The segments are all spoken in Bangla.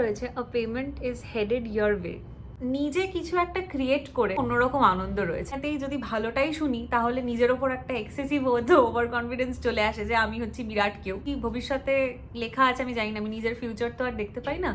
রয়েছে a payment is headed your way নিজে কিছু একটা ক্রিয়েট করে অন্যরকম আনন্দ রয়েছে। তাতেই যদি ভালোটাই শুনি, তাহলে নিজের ওপর একটা এক্সেসিভ ওভার কনফিডেন্স চলে আসে যে আমি হচ্ছি বিরাট কেউ। কি ভবিষ্যতে লেখা আছে আমি জানি না, আমি নিজের ফিউচার তো আর দেখতে পাই না।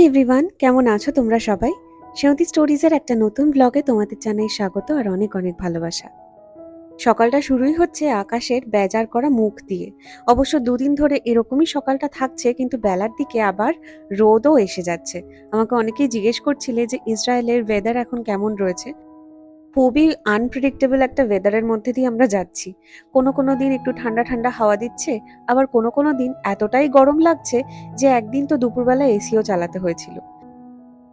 হাই এভরিওয়ান কেমন আছো তোমরা সবাই? সেমতি স্টোরিজের একটা নতুন ব্লগে তোমাদের জানাই স্বাগত আর অনেক অনেক ভালোবাসা। সকালটা শুরুই হচ্ছে আকাশের বেজার করা মুখ দিয়ে। অবশ্য দুদিন ধরে এরকমই সকালটা থাকছে, কিন্তু বেলার দিকে আবার রোদও এসে যাচ্ছে। আমাকে অনেকেই জিজ্ঞেস করছিলে যে, ইসরায়েলের ওয়েদার এখন কেমন রয়েছে? খুবই আনপ্রেডিক্টেবল একটা ওয়েদারের মধ্যে দিয়ে আমরা যাচ্ছি। কোনো কোনো দিন একটু ঠান্ডা ঠান্ডা হাওয়া দিচ্ছে, আবার কোনো কোনো দিন এতটাই গরম লাগছে যে একদিন তো দুপুরবেলা এসিও চালাতে হয়েছিল।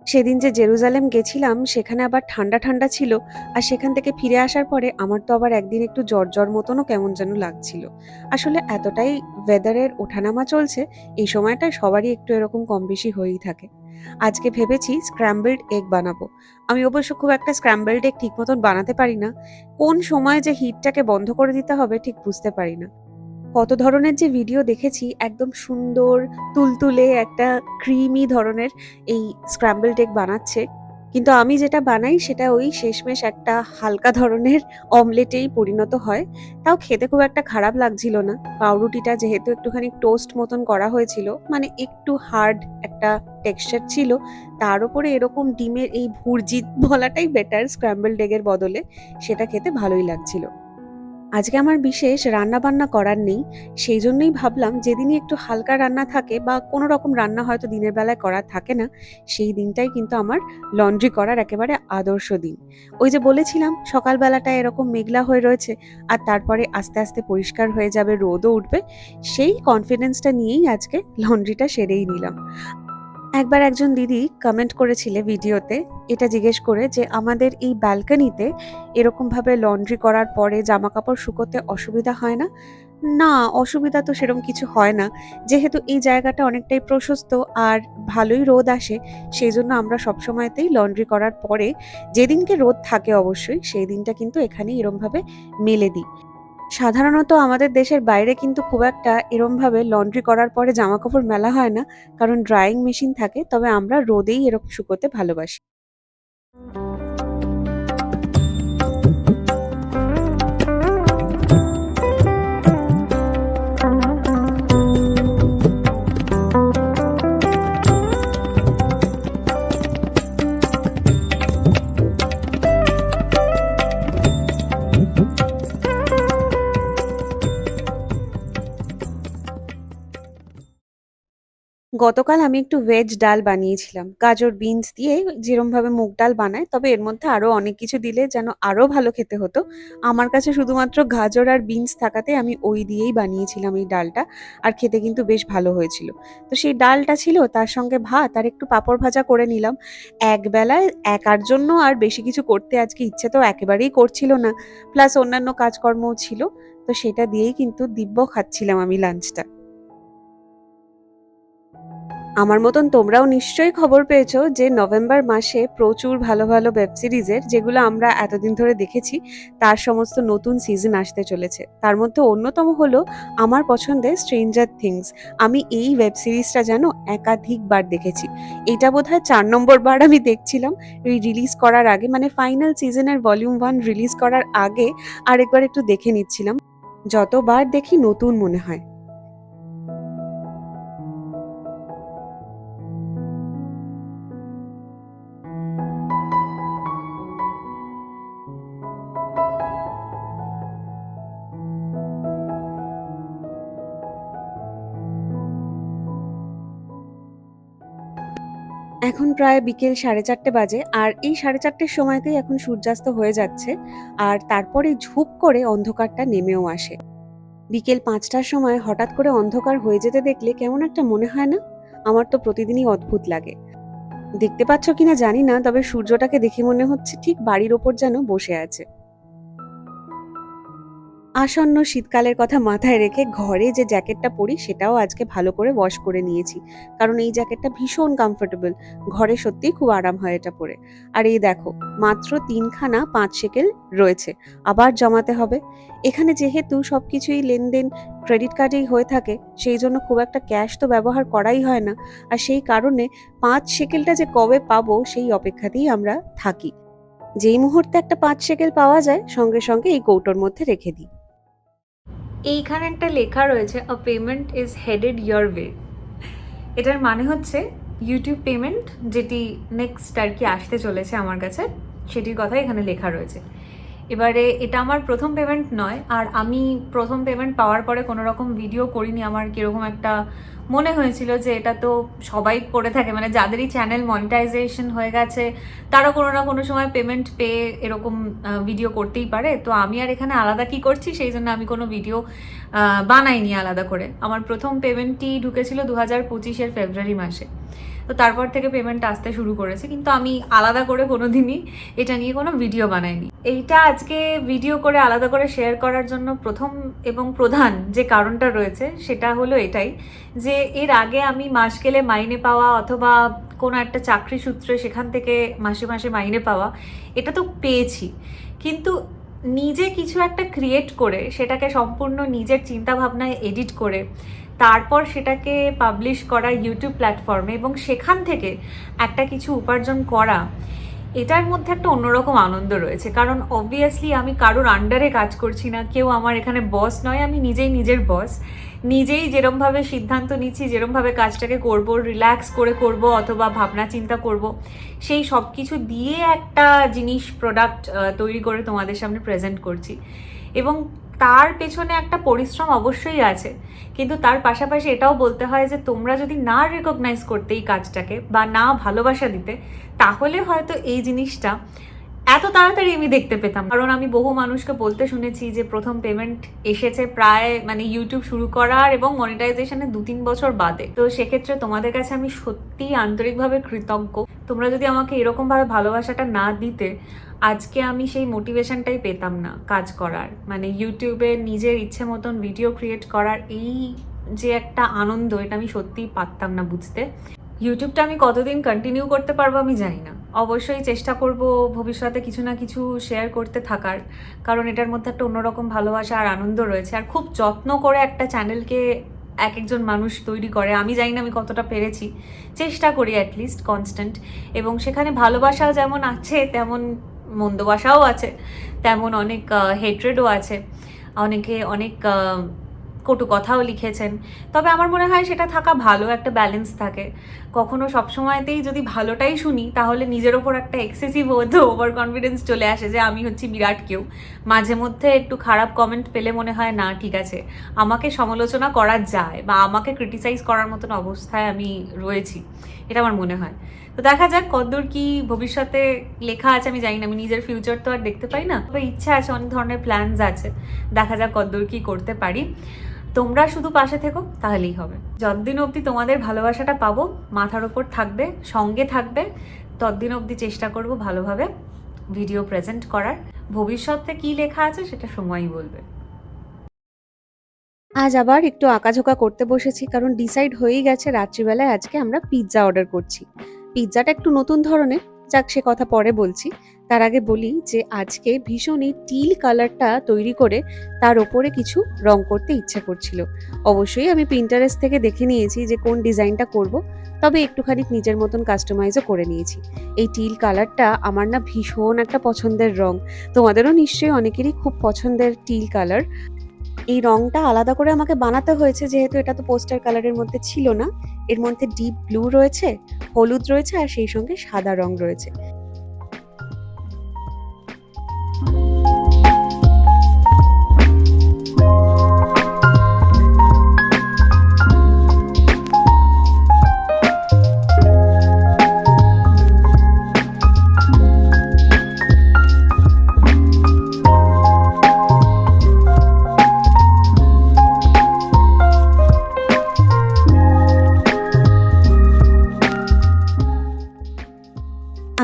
সেদিন যে জেরুজালেম গেছিলাম, সেখানে আবার ঠান্ডা ঠান্ডা ছিল আর সেখান থেকে ফিরে আসার পরে আমার তো আবার একদিন একটু জ্বর জ্বর মতনও কেমন যেন লাগছিল। আসলে এতটাই ওয়েদারের ওঠানামা চলছে, এই সময়টায় সবারই একটু এরকম কম বেশি হয়েই থাকে। আজকে ভেবেছি স্ক্র্যাম্বলড এগ বানাবো। আমি অবশ্য খুব একটা স্ক্র্যাম্বলড এগ ঠিক মতন বানাতে পারি না। কোন সময় যে হিটটাকে বন্ধ করে দিতে হবে ঠিক বুঝতে পারি না। কত ধরনের যে ভিডিও দেখেছি, একদম সুন্দর, তুলতুলে একটা ক্রিমি ধরনের এই স্ক্র্যাম্বল টেক বানাচ্ছে। কিন্তু আমি যেটা বানাই সেটা ওই শেষমেশ একটা হালকা ধরনের অমলেটেই পরিণত হয়। তাও খেতে খুব একটা খারাপ লাগছিল না। পাউরুটিটা যেহেতু একটুখানি টোস্ট মতন করা হয়েছিল মানে একটু হার্ড একটা টেক্সচার ছিল, তার উপরে এরকম ডিমের এই ভুর্জি বলাটাই বেটার স্ক্র্যাম্বল ডেগের বদলে, সেটা খেতে ভালোই লাগছিল। আজকে আমার বিশেষ রান্না বান্না করার নেই, সেই জন্যই ভাবলাম যেদিনই একটু হালকা রান্না থাকে বা কোনো রকম রান্না হয়তো দিনের বেলায় করার থাকে না, সেই দিনটাই কিন্তু আমার লন্ড্রি করার একেবারে আদর্শ দিন। ওই যে বলেছিলাম, সকালবেলাটা এরকম মেঘলা হয়ে রয়েছে আর তারপরে আস্তে আস্তে পরিষ্কার হয়ে যাবে, রোদও উঠবে, সেই কনফিডেন্সটা নিয়েই আজকে লন্ড্রিটা সেরেই নিলাম। একবার একজন দিদি কমেন্ট করেছিলে ভিডিওতে, এটা জিজ্ঞেস করে যে, আমাদের এই ব্যালকনিতে এরকমভাবে লন্ড্রি করার পরে জামা কাপড় শুকোতে অসুবিধা হয় না? না, অসুবিধা তো সেরকম কিছু হয় না। যেহেতু এই জায়গাটা অনেকটাই প্রশস্ত আর ভালোই রোদ আসে, সেই জন্য আমরা সবসময়তেই লন্ড্রি করার পরে, যেদিনকে রোদ থাকে অবশ্যই, সেই দিনটা কিন্তু এখানে এরমভাবে মেলে দিই। সাধারণত আমাদের দেশের বাইরে কিন্তু খুব একটা এরমভাবে লন্ড্রি করার পরে জামা কাপড় মেলা হয় না, কারণ ড্রাইং মেশিন থাকে, তবে আমরা রোদেই এরকম শুকোতে ভালোবাসি। গতকাল আমি একটু ভেজ ডাল বানিয়েছিলাম। গাজর বিনস দিয়ে যেরমভাবে মুগ ডাল বানায়, তবে এর মধ্যে আরও অনেক কিছু দিলে যেন আরও ভালো খেতে হতো। আমার কাছে শুধুমাত্র গাজর আর বিনস থাকাতে আমি ওই দিয়েই বানিয়েছিলাম এই ডালটা, আর খেতে কিন্তু বেশ ভালো হয়েছিল। তো সেই ডালটা ছিল, তার সঙ্গে ভাত আর একটু পাঁপড় ভাজা করে নিলাম। একবেলায় একার জন্য আর বেশি কিছু করতে আজকে ইচ্ছে তো একেবারেই করছিল না। প্লাস অন্যান্য কাজকর্মও ছিল, তো সেটা দিয়েই কিন্তু দিব্য খাচ্ছিলাম আমি লাঞ্চটা আমার মতন তোমরাও নিশ্চয়ই খবর পেয়েছ যে নভেম্বর মাসে প্রচুর ভালো ভালো ওয়েব সিরিজের যেগুলো আমরা এতদিন ধরে দেখেছি, তার সমস্ত নতুন সিজন আসতে চলেছে। তার মধ্যে অন্যতম হলো আমার পছন্দের স্ট্রেঞ্জার থিংস আমি এই ওয়েব সিরিজটা যেন একাধিকবার দেখেছি। এটা বোধহয় চার নম্বর বার আমি দেখছিলাম। এই রিলিজ করার আগে মানে ফাইনাল সিজনের ভলিউম ওয়ান রিলিজ করার আগে আরেকবার একটু দেখে নিচ্ছিলাম। যতবার দেখি নতুন মনে হয়। এখন প্রায় বিকেল সাড়ে চারটে বাজে, আর এই সাড়ে চারটের সময়তেই এখন সূর্যাস্ত হয়ে যাচ্ছে, আর তারপরে ঝুপ করে অন্ধকারটা নেমেও আসে। বিকেল পাঁচটার সময় হঠাৎ করে অন্ধকার হয়ে যেতে দেখলে কেমন একটা মনে হয় না? আমার তো প্রতিদিনই অদ্ভুত লাগে। দেখতে পাচ্ছ কিনা জানি না, তবে সূর্যটাকে দেখে মনে হচ্ছে ঠিক বাড়ির ওপর যেন বসে আছে। আসন্ন শীতকালের কথা মাথায় রেখে ঘরে যে জ্যাকেটটা পরি, সেটাও আজকে ভালো করে ওয়াশ করে নিয়েছি। কারণ এই জ্যাকেটটা ভীষণ কমফোর্টেবল ঘরে সত্যিই খুব আরাম হয় এটা পরে। আর এই দেখো, মাত্র তিনখানা পাঁচ সেকেল রয়েছে। আবার জমাতে হবে। এখানে যেহেতু সব কিছুই লেনদেন ক্রেডিট কার্ডেই হয়ে থাকে, সেই জন্য খুব একটা ক্যাশ তো ব্যবহার করাই হয় না। আর সেই কারণে পাঁচ সেকেলটা যে কবে পাবো, সেই অপেক্ষাতেই আমরা থাকি। যেই মুহূর্তে একটা পাঁচ সেকেল পাওয়া যায়, সঙ্গে সঙ্গে এই কৌটোর মধ্যে রেখে দিই। এইখানে একটা লেখা রয়েছে a payment is headed your way এটার মানে হচ্ছে ইউটিউব পেমেন্ট যেটি নেক্সট আর কি আসতে চলেছে আমার কাছে, সেটির কথা এখানে লেখা রয়েছে। এবারে এটা আমার প্রথম পেমেন্ট নয়, আর আমি প্রথম পেমেন্ট পাওয়ার পরে কোনো রকম ভিডিও করিনি। আমার কীরকম একটা মনে হয়েছিল যে এটা তো সবাই করে থাকে মানে যাদেরই চ্যানেল মনিটাইজেশন হয়ে গেছে, তারা কোনো না কোনো সময় পেমেন্ট পেয়ে এরকম ভিডিও করতেই পারে। তো আমি আর এখানে আলাদা কি করছি, সেই জন্য আমি কোনো ভিডিও বানাইনি আলাদা করে। আমার প্রথম পেমেন্টটি ঢুকেছিল দু হাজার পঁচিশের ফেব্রুয়ারি মাসে। তো তারপর থেকে পেমেন্ট আসতে শুরু করেছে, কিন্তু আমি আলাদা করে কোনো দিনই এটা নিয়ে কোনো ভিডিও বানাইনি। এইটা আজকে ভিডিও করে আলাদা করে শেয়ার করার জন্য প্রথম এবং প্রধান যে কারণটা রয়েছে, সেটা হলো এটাই যে এর আগে আমি মাস গেলে মাইনে পাওয়া অথবা কোনো একটা চাকরি সূত্রে সেখান থেকে মাসে মাসে মাইনে পাওয়া, এটা তো পেয়েছি। কিন্তু নিজে কিছু একটা ক্রিয়েট করে, সেটাকে সম্পূর্ণ নিজের চিন্তাভাবনায় এডিট করে তারপর সেটাকে পাবলিশ করা ইউটিউব প্ল্যাটফর্মে এবং সেখান থেকে একটা কিছু উপার্জন করা, এটার মধ্যে একটা অন্যরকম আনন্দ রয়েছে। কারণ অবভিয়াসলি আমি কারোর আন্ডারে কাজ করছি না, কেউ আমার এখানে বস নয়, আমি নিজেই নিজের বস নিজেই যেরমভাবে সিদ্ধান্ত নিচ্ছি, যেরমভাবে কাজটাকে করব রিল্যাক্স করে করব অথবা ভাবনা চিন্তা করব, সেই সব কিছু দিয়ে একটা জিনিস প্রোডাক্ট তৈরি করে তোমাদের সামনে প্রেজেন্ট করছি। এবং তার পেছনে একটা পরিশ্রম অবশ্যই আছে। কিন্তু তার পাশাপাশি এটাও বলতে হয় যে, তোমরা যদি না রেকগনাইজ করতে এই কাজটাকে বা না ভালোবাসা দিতে, তাহলে হয়তো এই জিনিসটা এত তাড়াতাড়ি আমি দেখতে পেতাম। কারণ আমি বহু মানুষকে বলতে শুনেছি যে প্রথম পেমেন্ট এসেছে প্রায় মানে ইউটিউব শুরু করার এবং মনিটাইজেশনের দু তিন বছর বাদে। তো সেক্ষেত্রে তোমাদের কাছে আমি সত্যিই আন্তরিকভাবে কৃতজ্ঞ। তোমরা যদি আমাকে এরকমভাবে ভালোবাসাটা না দিতে, আজকে আমি সেই মোটিভেশনটাই পেতাম না কাজ করার। মানে ইউটিউবে নিজের ইচ্ছে মতন ভিডিও ক্রিয়েট করার এই যে একটা আনন্দ, এটা আমি সত্যিই পারতাম না বুঝতে। ইউটিউবটা আমি কতদিন কন্টিনিউ করতে পারব আমি জানি না। অবশ্যই চেষ্টা করব ভবিষ্যতে কিছু না কিছু শেয়ার করতে থাকার। কারণ এটার মধ্যে একটা অন্যরকম ভালোবাসা আর আনন্দ রয়েছে। আর খুব যত্ন করে একটা চ্যানেলকে এক একজন মানুষ তৈরি করে। আমি জানি না আমি কতটা পেরেছি। চেষ্টা করি অ্যাটলিস্ট কনস্ট্যান্ট এবং সেখানে ভালোবাসাও যেমন আছে, তেমন মন্দবাসাও আছে। তেমন অনেক হেট্রেডও আছে। অনেকে অনেক কটু কথাও লিখেছেন। তবে আমার মনে হয় সেটা থাকা ভালো, একটা ব্যালেন্স থাকে। কখনো সবসময়তেই যদি ভালোটাই শুনি, তাহলে নিজের ওপর একটা এক্সেসিভ হতো ওভার কনফিডেন্স চলে আসে যে আমি হচ্ছি বিরাট কেউ। মাঝে মধ্যে একটু খারাপ কমেন্ট পেলে মনে হয়, না, ঠিক আছে, আমাকে সমালোচনা করা যায় বা আমাকে ক্রিটিসাইজ করার মতন অবস্থায় আমি রয়েছি। এটা আমার মনে হয়। তো দেখা যাক কতদূর কি ভবিষ্যতে লেখা আছে, আমি জানি না, আমি নিজের ফিউচার তো আর দেখতে পাই না। তবে ইচ্ছা আছে, অনেক ধরনের প্ল্যানস আছে। দেখা যাক কতদূর কি করতে পারি। তোমরা শুধু পাশে থেকো, তাহলেই হবে। যতদিন অবধি তোমাদের ভালোবাসাটা পাবো, মাথার ওপর থাকবে, সঙ্গে থাকবে, ততদিন অবধি চেষ্টা করব ভালোভাবে ভিডিও প্রেজেন্ট করার। ভবিষ্যতে কি লেখা আছে সেটা সময়ই বলবে। আজ আবার একটু আঁকাঝোঁকা করতে বসেছি, কারণ ডিসাইড হয়েই গেছে রাত্রিবেলায় আজকে আমরা পিৎজা অর্ডার করছি। পিৎজাটা একটু নতুন ধরনের যাক, সে কথা পরে বলছি। তার আগে বলি যে, আজকে ভীষণই টিল কালারটা তৈরি করে তার ওপরে কিছু রং করতে ইচ্ছা করছিল। অবশ্যই আমি প্রিন্টারেস্ট থেকে দেখে নিয়েছি যে, কোন ডিজাইনটা করব, তবে একটুখানি নিজের মতন কাস্টমাইজও করে নিয়েছি। এই টিল কালারটা আমার না ভীষণ একটা পছন্দের রং। তোমাদেরও নিশ্চয়ই অনেকেরই খুব পছন্দের টিল কালার এই রংটা আলাদা করে আমাকে বানাতে হয়েছে, যেহেতু এটা তো পোস্টার কালারের মধ্যে ছিল না। এর মধ্যে ডিপ ব্লু রয়েছে, হলুদ রয়েছে, আর সেই সঙ্গে সাদা রং রয়েছে।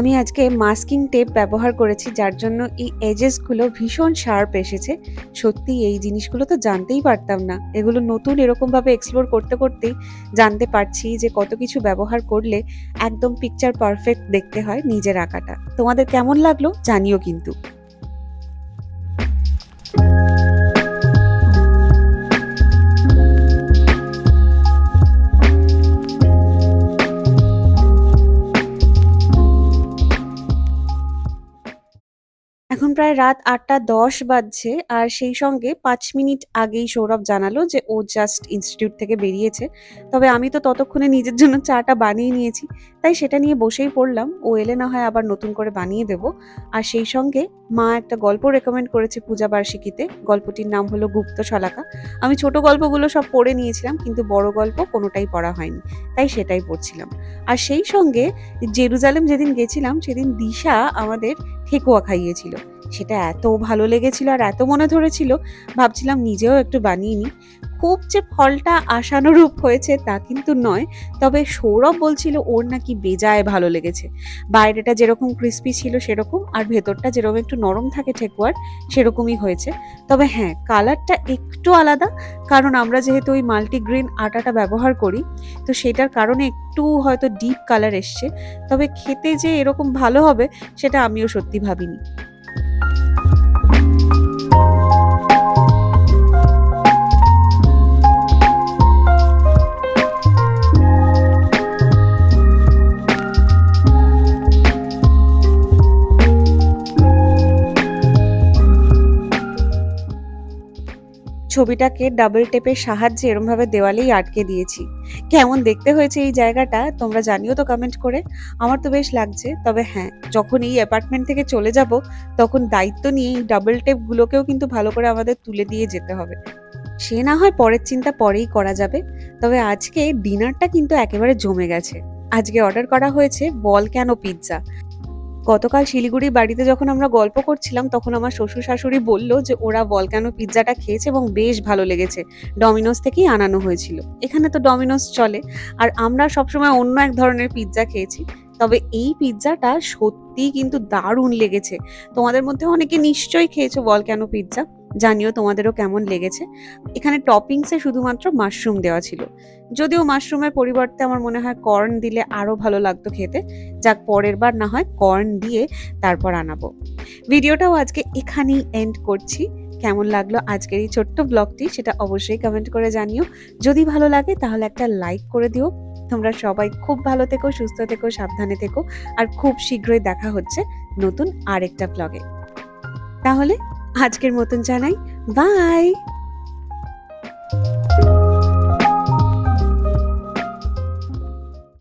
আমি আজকে মাস্কিং টেপ ব্যবহার করেছি, যার জন্য এই এজেসগুলো ভীষণ শার্প এসেছে। সত্যি এই জিনিসগুলো তো জানতেই পারতাম না। এগুলো নতুন এরকমভাবে এক্সপ্লোর করতে করতেই জানতে পারছি যে কত কিছু ব্যবহার করলে একদম পিকচার পারফেক্ট দেখতে হয় নিজের আঁকাটা। তোমাদের কেমন লাগল জানিও কিন্তু। প্রায় রাত আটটা দশ বাজছে আর সেই সঙ্গে পাঁচ মিনিট আগেই সৌরভ জানালো যে ও জাস্ট ইনস্টিটিউট থেকে বেরিয়েছে। তবে আমি তো ততক্ষণে নিজের জন্য চাটা বানিয়ে নিয়েছি। তাই সেটা নিয়ে বসেই পড়লাম। ও এলে না হয় আবার নতুন করে বানিয়ে দেব। আর সেই সঙ্গে মা একটা গল্প রেকমেন্ড করেছে পূজা বার্ষিকীতে। গল্পটির নাম হলো গুপ্ত শলাকা। আমি ছোট গল্পগুলো সব পড়ে নিয়েছিলাম, কিন্তু বড় গল্প কোনোটাই পড়া হয়নি। তাই সেটাই পড়ছিলাম। আর সেই সঙ্গে জেরুজালেম যেদিন গেছিলাম, সেদিন দিশা আমাদের ঠেকুয়া খাইয়েছিল। সেটা এত ভালো লেগেছিল আর এত মনে ধরেছিল। ভাবছিলাম নিজেও একটু বানিয়ে নিই। খুব যে ফলটা আশানুরূপ হয়েছে তা কিন্তু নয়, তবে সৌরভ বলছিল ওর নাকি বেজায় ভালো লেগেছে। বাইরেটা যেরকম ক্রিস্পি ছিল সেরকম, আর ভেতরটা যেরকম একটু নরম থাকে ঠেকুয়ার, সেরকমই হয়েছে। তবে হ্যাঁ কালারটা একটু আলাদা, কারণ আমরা যেহেতু ওই মাল্টিগ্রেন আটাটা ব্যবহার করি, তো সেটার কারণে একটু হয়তো ডিপ কালার এসছে। তবে খেতে যে এরকম ভালো হবে, সেটা আমিও সত্যি ভাবিনি। ছবিটাকে ডাবল টেপের সাহায্যে এরমভাবে দেওয়ালেই আটকে দিয়েছি। কেমন দেখতে হয়েছে এই জায়গাটা তোমরা জানিও তো কমেন্ট করে। আমার তো বেশ লাগছে, তবে হ্যাঁ যখন এই অ্যাপার্টমেন্ট থেকে চলে যাব, তখন দায়িত্ব নিয়ে এই ডাবল টেপগুলোকেও কিন্তু ভালো করে আমাদের তুলে দিয়ে যেতে হবে। সে না হয় পরের চিন্তা পরেই করা যাবে, তবে আজকে ডিনারটা কিন্তু একেবারে জমে গেছে। আজকে অর্ডার করা হয়েছে বল কেন পিৎজা গতকাল শিলিগুড়ির বাড়িতে যখন আমরা গল্প করছিলাম, তখন আমার শ্বশুর শাশুড়ি বলল যে, ওরা বলকানো পিৎজাটা খেয়েছে এবং বেশ ভালো লেগেছে। ডমিনোস থেকেই আনানো হয়েছিল। এখানে তো ডমিনোস চলে। আর আমরা সবসময় অন্য এক ধরনের পিৎজা খেয়েছি। তবে এই পিৎজাটা সত্যিই কিন্তু দারুণ লেগেছে। তোমাদের মধ্যে অনেকে নিশ্চয়ই খেয়েছো কেন পিৎজা জানিও তোমাদেরও কেমন লেগেছে। এখানে টপিংসে শুধুমাত্র মাশরুম দেওয়া ছিল। যদিও মাশরুমের পরিবর্তে আমার মনে হয় কর্ন দিলে আরও ভালো লাগতো খেতে। যাক পরের বার না হয় কর্ন দিয়ে তারপর আনাবো। ভিডিওটাও আজকে এখানেই এন্ড করছি। কেমন লাগল আজকের এই ছোট্ট ব্লগটি সেটা অবশ্যই কমেন্ট করে জানিও। যদি ভালো লাগে তাহলে একটা লাইক করে দিও। তোমরা সবাই খুব ভালো থেকো, সুস্থ থেকো, সাবধানে থেকো। আর খুব শীঘ্রই দেখা হচ্ছে নতুন আরেকটা ব্লগে তাহলে আজকের মতন জানাই বাই